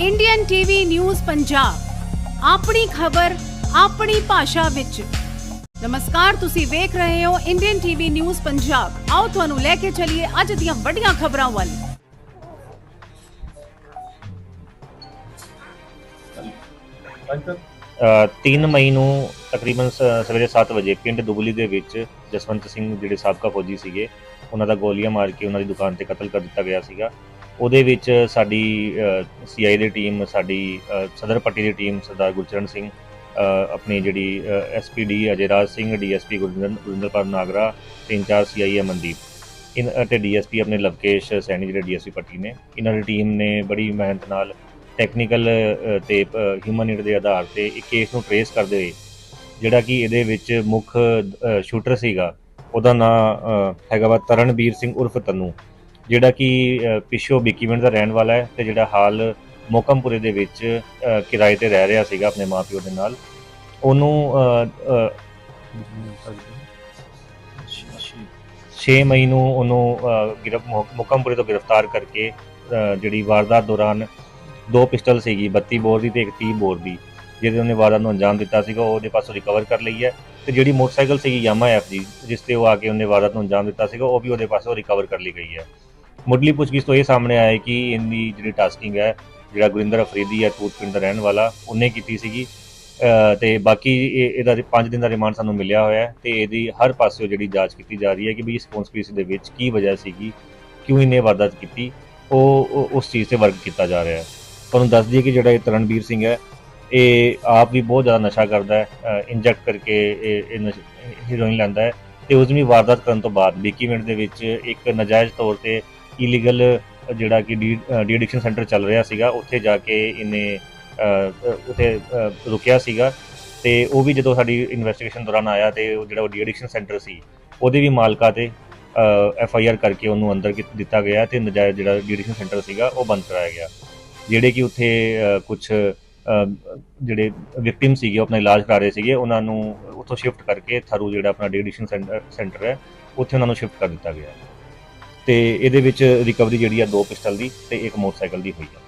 Indian TV news Punjab ਆਪਣੀ ਖਬਰ ਆਪਣੀ ਭਾਸ਼ਾ ਵਿੱਚ। ਨਮਸਕਾਰ ਤੁਸੀਂ ਵੇਖ ਰਹੇ ਹੋ ਇੰਡੀਅਨ ਟੀਵੀ ਨਿਊਜ਼ ਪੰਜਾਬ ਆਓ ਤੁਹਾਨੂੰ ਲੈ ਕੇ ਚੱਲੀਏ ਅੱਜ ਦੀਆਂ ਵੱਡੀਆਂ ਖਬਰਾਂ ਵੱਲ। ਅ, 3 ਮਈ ਨੂੰ ਤਕਰੀਬਨ ਸ- ਸਵੇਰੇ 7 ਵਜੇ ਪਿੰਡ ਦੁਬਲੀ ਦੇ ਵਿੱਚ ਜਸਵੰਤ ਸਿੰਘ ਜਿਹੜੇ ਸਾਬਕਾ ਫੌਜੀ ਸੀਗੇ ਉਹਨਾਂ ਦਾ ਗੋਲੀਆਂ ਮਾਰ ਕੇ ਉਹਨਾਂ ਦੀ ਦੁਕਾਨ ਤੇ ਕਤਲ ਕਰ ਦਿੱਤਾ ਗਿਆ ਸੀਗਾ। ਉਹਦੇ ਵਿੱਚ ਸਾਡੀ ਸੀਆਈ ਦੀ ਟੀਮ ਸਾਡੀ ਸਦਰ ਪੱਟੀ ਦੀ ਟੀਮ ਸਰਦਾਰ ਗੁਰਚਰਨ ਸਿੰਘ ਆਪਣੀ ਜਿਹੜੀ ਐਸਪੀਡੀ ਅਜੇਰਾਜ ਸਿੰਘ ਡੀਐਸਪੀ ਗੁਰਜਿੰਦਰ ਗੁਰਜਿੰਦਰਪਾਲ ਨਾਗਰਾ, ਤਿੰਨ ਚਾਰ ਸੀਆਈ ਮਨਦੀਪ ਇਨ, ਅਤੇ ਡੀਐਸਪੀ ਆਪਣੇ ਲਵਕੇਸ਼ ਸੈਣੀ, ਜਿਹੜੇ ਡੀਐਸਪੀ ਪੱਟੀ ਨੇ, ਇਹਨਾਂ ਦੀ ਟੀਮ ਨੇ ਬੜੀ ਮਿਹਨਤ ਨਾਲ ਟੈਕਨੀਕਲ ਤੇ ਹਿਊਮਨ ਨੀਡ ਦੇ ਆਧਾਰ ਤੇ ਇੱਕ ਕੇਸ ਨੂੰ ਟਰੇਸ ਕਰਦੇ ਹੋਏ, ਜਿਹੜਾ ਕਿ ਇਹਦੇ ਵਿੱਚ ਮੁੱਖ ਸ਼ੂਟਰ ਸੀਗਾ, ਉਹਦਾ ਨਾਮ ਹੈਗਾ ਵਾ ਤਰਨਬੀਰ ਸਿੰਘ ਉਰਫ ਤਨੂ। ਜਿਹੜਾ ਕਿ ਅ, ਪਿੱਛੋਂ ਦਾ ਰਹਿਣ ਵਾਲਾ ਹੈ ਤੇ ਜਿਹੜਾ ਹਾਲ ਮੋਕਮਪੁਰੇ ਦੇ ਵਿੱਚ ਕਿਰਾਏ ਤੇ ਰਹਿ ਰਿਹਾ ਸੀਗਾ ਆਪਣੇ ਮਾਪਿਓ ਦੇ ਨਾਲ ਉਹਨੂੰ ਅ, 6 ਮਈ ਨੂੰ ਉਹਨੂੰ ਅ, ਗਿਰਫ ਮੁਕਮਪੁਰੇ ਤੋਂ ਗ੍ਰਿਫਤਾਰ ਕਰਕੇ ਜਿਹੜੀ ਵਾਰਦਾਤ ਦੌਰਾਨ ਦੋ ਪਿਸਟਲ ਸੀਗੀ 32 ਬੋਰ ਦੀ ਤੇ ਇੱਕ 30 ਬੋਰ ਦੀ ਜਿਹਦੇ ਉਹਨੇ ਵਾਰਦਾਤ ਨੂੰ ਅੰਜਾਮ ਦਿੱਤਾ ਸੀਗਾ ਉਹ ਉਹਦੇ ਪਾਸੋਂ ਰਿਕਵਰ ਕਰ ਲਈ ਹੈ ਤੇ ਜਿਹੜੀ ਮੋਟਰਸਾਈਕਲ ਸੀਗੀ ਯਾਮਾ ਐਫ ਜੀ ਜਿਸ ਤੇ ਉਹ ਆ ਕੇ ਉਹਨੇ ਵਾਰਦਾਤ ਨੂੰ ਅੰਜਾਮ ਦਿੱਤਾ ਸੀਗਾ ਉਹ ਵੀ ਉਹਦੇ ਪਾਸੋਂ ਰਿਕਵਰ ਕਰ ਲਈ ਗਈ ਹੈ। ਮੁੱਢਲੀ ਪੁੱਛਗਿੱਛ ਤੋਂ ਇਹ ਸਾਹਮਣੇ ਆਇਆ ਕਿ ਇਹਦੀ ਜਿਹੜੀ ਟਾਸਕਿੰਗ ਹੈ ਜਿਹੜਾ ਗੁਰਿੰਦਰ ਅਫਰੀਦੀ ਹੈ ਤੂਤ ਪਿੰਡ ਦਾ ਰਹਿਣ ਵਾਲਾ ਉਹਨੇ ਕੀਤੀ ਸੀਗੀ। ਅ, ਤੇ ਬਾਕੀ ਇਹ- ਇਹਦਾ 5 ਦਿਨ ਦਾ ਰਿਮਾਂਡ ਸਾਨੂੰ ਮਿਲਿਆ ਹੋਇਆ ਹੈ ਤੇ ਇਹਦੀ ਹਰ ਪਾਸਿਓਂ ਜਿਹੜੀ ਜਾਂਚ ਕੀਤੀ ਜਾ ਰਹੀ ਹੈ ਕਿ ਵੀ ਇਸ ਕਨਸਪੀਰੇਸੀ ਦੇ ਵਿੱਚ ਕੀ ਵਜ੍ਹਾ ਸੀਗੀ ਕਿਉਂ ਇਹਨੇ ਵਾਰਦਾਤ ਕੀਤੀ ਉਹ ਉਸ ਚੀਜ਼ ਤੇ ਵਰਕ ਕੀਤਾ ਜਾ ਰਿਹਾ ਹੈ। ਤੁਹਾਨੂੰ ਦੱਸ ਦਈਏ ਕਿ ਜਿਹੜਾ ਇਹ ਤਰਨਬੀਰ ਸਿੰਘ ਹੈ ਇਹ ਆਪ ਵੀ ਬਹੁਤ ਜ਼ਿਆਦਾ ਨਸ਼ਾ ਕਰਦਾ ਹੈ ਇੰਜੈਕਟ ਕਰਕੇ ਇਹ ਇਹ ਹੀਰੋਇਨ ਲੈਂਦਾ ਹੈ ਤੇ ਉਸ ਵੀ ਵਾਰਦਾਤ ਕਰਨ ਤੋਂ ਬਾਅਦ ਬੀਕੀਵਿੰਡ ਦੇ ਵਿੱਚ ਇੱਕ ਨਜਾਇਜ਼ ਤੌਰ ਤੇ ਇਲੀਗਲ ਜਿਹੜਾ ਕਿ ਡੀ ਐਡਿਕਸ਼ਨ ਸੈਂਟਰ ਚੱਲ ਰਿਹਾ ਸੀਗਾ, ਉੱਥੇ ਜਾ ਕੇ ਇਹਨੇ ਉੱਥੇ ਰੁਕਿਆ ਸੀਗਾ। ਤੇ ਉਹ ਵੀ ਜਦੋਂ ਸਾਡੀ ਇਨਵੈਸਟੀਗੇਸ਼ਨ ਦੌਰਾਨ ਆਇਆ ਤੇ ਉਹ ਜਿਹੜਾ ਡੀ ਐਡਿਕਸ਼ਨ ਸੈਂਟਰ ਸੀ, ਉਹਦੇ ਵੀ ਮਾਲਕਾਂ ਤੇ ਐਫ ਆਈ ਆਰ ਕਰਕੇ ਉਹਨੂੰ ਅੰਦਰ ਦਿੱਤਾ ਗਿਆ ਤੇ ਨਜਾਇਜ਼ ਜਿਹੜਾ ਡੀ ਐਡਿਕਸ਼ਨ ਸੈਂਟਰ ਸੀਗਾ, ਉਹ ਬੰਦ ਕਰਾਇਆ ਗਿਆ। ਜਿਹੜੇ ਕਿ ਉੱਥੇ ਕੁਝ ਜਿਹੜੇ ਵਿਕਟਿਮ ਸੀਗੇ, ਉਹ ਆਪਣਾ ਇਲਾਜ ਕਰਾ ਰਹੇ ਸੀਗੇ, ਉਹਨਾਂ ਨੂੰ ਉੱਥੋਂ ਸ਼ਿਫਟ ਕਰਕੇ ਥਰੂ ਜਿਹੜਾ ਆਪਣਾ ਡੀ ਐਡਿਕਸ਼ਨ ਸੈਂਟਰ ਹੈ, ਉੱਥੇ ਉਹਨਾਂ ਨੂੰ ਸ਼ਿਫਟ ਕਰ ਦਿੱਤਾ ਗਿਆ। ਤੇ ਇਹਦੇ ਵਿੱਚ ਰਿਕਵਰੀ ਜਿਹੜੀ ਆ ਦੋ ਪਿਸਟਲ ਦੀ ਤੇ ਇੱਕ ਮੋਟਰਸਾਈਕਲ ਦੀ ਹੋਈ ਆ।